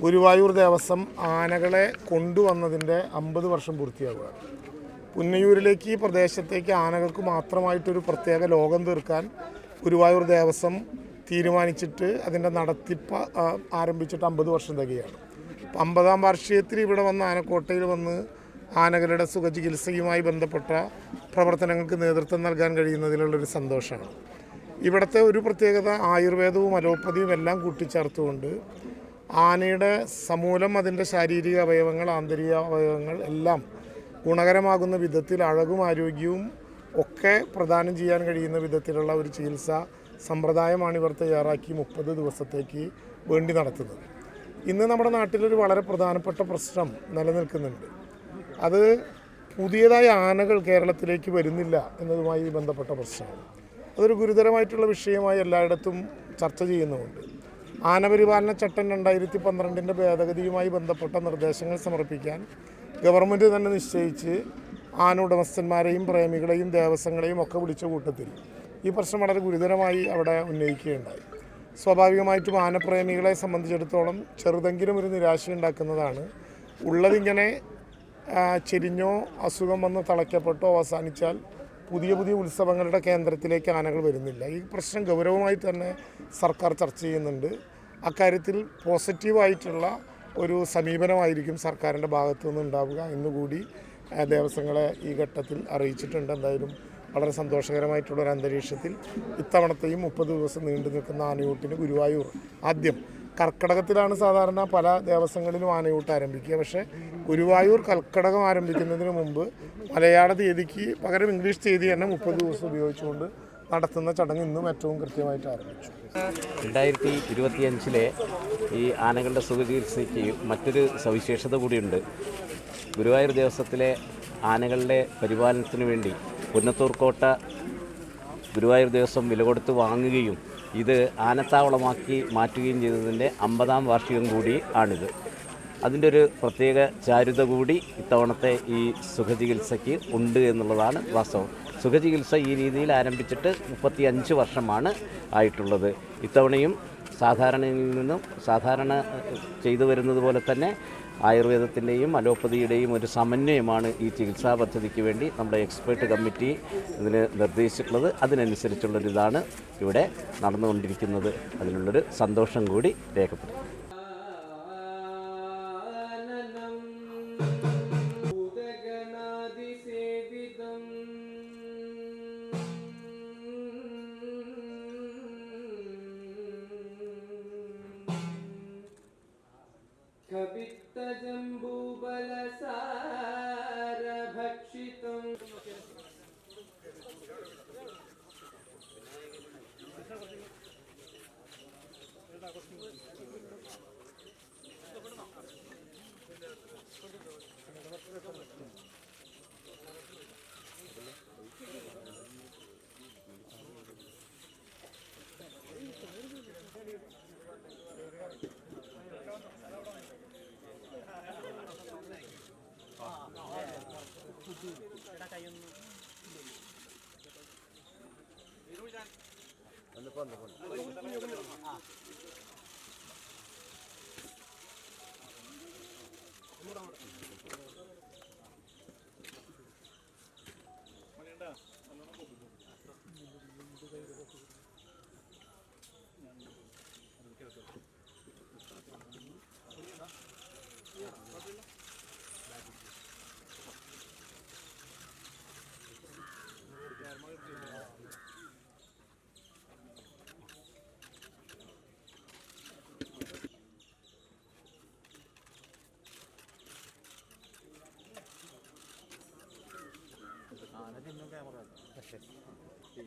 ഗുരുവായൂർ ദേവസ്വം ആനകളെ കൊണ്ടുവന്നതിന്റെ അമ്പത് വർഷം പൂർത്തിയാകുകയാണ് പുന്നയൂരിലേക്ക് ഈ പ്രദേശത്തേക്ക് ആനകൾക്ക് മാത്രമായിട്ടൊരു പ്രത്യേക ലോകം തീർക്കാൻ ഗുരുവായൂർ ദേവസ്വം തീരുമാനിച്ചിട്ട് അതിന്റെ നടത്തിപ്പ് ആരംഭിച്ചിട്ട് അമ്പത് വർഷം തികയാണ്. അപ്പം അമ്പതാം വാർഷികത്തിൽ ഇവിടെ വന്ന് ആനക്കോട്ടയിൽ വന്ന് ആനകളുടെ സുഖചികിത്സയുമായി ബന്ധപ്പെട്ട പ്രവർത്തനങ്ങൾക്ക് നേതൃത്വം നൽകാൻ കഴിയുന്നതിലുള്ളൊരു സന്തോഷമാണ്. ഇവിടുത്തെ ഒരു പ്രത്യേകത ആയുർവേദവും അലോപ്പതിയും എല്ലാം കൂട്ടിച്ചേർത്തുകൊണ്ട് ആനയുടെ സമൂലം അതിന്റെ ശാരീരിക അവയവങ്ങൾ ആന്തരിക അവയവങ്ങൾ എല്ലാം ഗുണകരമാകുന്ന വിധത്തിൽ അഴകും ആരോഗ്യവും ഒക്കെ പ്രദാനം ചെയ്യാൻ കഴിയുന്ന വിധത്തിലുള്ള ഒരു ചികിത്സ സമ്പ്രദായമാണ് ഇവർ തയ്യാറാക്കി മുപ്പത് ദിവസത്തേക്ക് വേണ്ടി നടത്തുന്നത്. ഇന്ന് നമ്മുടെ നാട്ടിലൊരു വളരെ പ്രധാനപ്പെട്ട പ്രശ്നം നിലനിൽക്കുന്നുണ്ട്. അത് പുതിയതായ ആനകൾ കേരളത്തിലേക്ക് വരുന്നില്ല എന്നതുമായി ബന്ധപ്പെട്ട പ്രശ്നമാണ്. അതൊരു ഗുരുതരമായിട്ടുള്ള വിഷയമായി എല്ലായിടത്തും ചർച്ച ചെയ്യുന്നുമുണ്ട്. ആനപരിപാലന ചട്ടം രണ്ടായിരത്തി പന്ത്രണ്ടിന്റെ ഭേദഗതിയുമായി ബന്ധപ്പെട്ട നിർദ്ദേശങ്ങൾ സമർപ്പിക്കാൻ ഗവൺമെന്റ് തന്നെ നിശ്ചയിച്ച് ആന ഉടമസ്ഥന്മാരെയും പ്രേമികളെയും ദേവസ്വങ്ങളെയും ഒക്കെ വിളിച്ച കൂട്ടത്തിൽ ഈ പ്രശ്നം വളരെ ഗുരുതരമായി അവിടെ ഉന്നയിക്കുകയുണ്ടായി. സ്വാഭാവികമായിട്ടും ആനപ്രേമികളെ സംബന്ധിച്ചിടത്തോളം ചെറുതെങ്കിലും ഒരു നിരാശയുണ്ടാക്കുന്നതാണ് ഉള്ളതിങ്ങനെ ചെരിഞ്ഞോ അസുഖം വന്ന് തളയ്ക്കപ്പെട്ടോ അവസാനിച്ചാൽ പുതിയ പുതിയ ഉത്സവങ്ങളുടെ കേന്ദ്രത്തിലേക്ക് ആനകൾ വരുന്നില്ല. ഈ പ്രശ്നം ഗൗരവമായി തന്നെ സർക്കാർ ചർച്ച ചെയ്യുന്നുണ്ട്. അക്കാര്യത്തിൽ പോസിറ്റീവായിട്ടുള്ള ഒരു സമീപനമായിരിക്കും സർക്കാരിന്റെ ഭാഗത്തു നിന്ന് ഉണ്ടാവുക എന്നുകൂടി ദേവസ്വങ്ങളെ ഈ ഘട്ടത്തിൽ അറിയിച്ചിട്ടുണ്ട്. എന്തായാലും വളരെ സന്തോഷകരമായിട്ടുള്ള ഒരു അന്തരീക്ഷത്തിൽ ഇത്തവണത്തെയും മുപ്പത് ദിവസം നീണ്ടു നിൽക്കുന്ന ആനയൂട്ടിന് ഗുരുവായൂർ ആദ്യം കർക്കടകത്തിലാണ് സാധാരണ പല ദേവസ്വങ്ങളിലും ആനയൂട്ട് ആരംഭിക്കുക. പക്ഷേ ഗുരുവായൂർ കർക്കിടകം ആരംഭിക്കുന്നതിന് മുമ്പ് മലയാള തീയതിക്ക് പകരം ഇംഗ്ലീഷ് തീയതി തന്നെ മുപ്പത് ദിവസം ഉപയോഗിച്ചുകൊണ്ട് നടത്തുന്ന ചടങ്ങ് ഇന്നും ഏറ്റവും കൃത്യമായിട്ട് ആരംഭിച്ചു. രണ്ടായിരത്തി ഇരുപത്തിയഞ്ചിലെ ഈ ആനകളുടെ സുഖചികിത്സയ്ക്ക് മറ്റൊരു സവിശേഷത കൂടിയുണ്ട്. ഗുരുവായൂർ ദേവസ്വത്തിലെ ആനകളുടെ പരിപാലനത്തിന് വേണ്ടി പുന്നത്തൂർക്കോട്ട ഗുരുവായൂർ ദേവസ്വം വില കൊടുത്ത് വാങ്ങുകയും ഇത് ആനത്താവളമാക്കി മാറ്റുകയും ചെയ്തതിന്റെ അമ്പതാം വാർഷികം കൂടി ആണിത്. അതിന്റെ ഒരു പ്രത്യേക ചാരുത കൂടി ഇത്തവണത്തെ ഈ സുഖചികിത്സയ്ക്ക് ഉണ്ട് എന്നുള്ളതാണ് വാസ്തവം. സുഖചികിത്സ ഈ രീതിയിൽ ആരംഭിച്ചിട്ട് മുപ്പത്തി അഞ്ച് വർഷമാണ് ആയിട്ടുള്ളത്. ഇത്തവണയും സാധാരണയിൽ നിന്നും സാധാരണ ചെയ്തു വരുന്നത് പോലെ തന്നെ ആയുർവേദത്തിന്റെയും അലോപ്പതിയുടെയും ഒരു സമന്വയമാണ് ഈ ചികിത്സാ പദ്ധതിക്ക് വേണ്ടി നമ്മുടെ എക്സ്പേർട്ട് കമ്മിറ്റി ഇതിന് നിർദ്ദേശിച്ചിട്ടുള്ളത്. അതിനനുസരിച്ചുള്ളൊരിതാണ് ഇവിടെ നടന്നുകൊണ്ടിരിക്കുന്നത്. അതിനുള്ളൊരു സന്തോഷം കൂടി രേഖപ്പെടുത്തുന്നു. കൊണ്ട് കൊണ്ട് ഞാൻ Dude,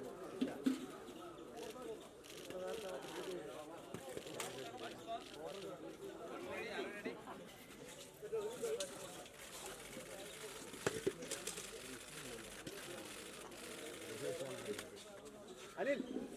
വേണ്ട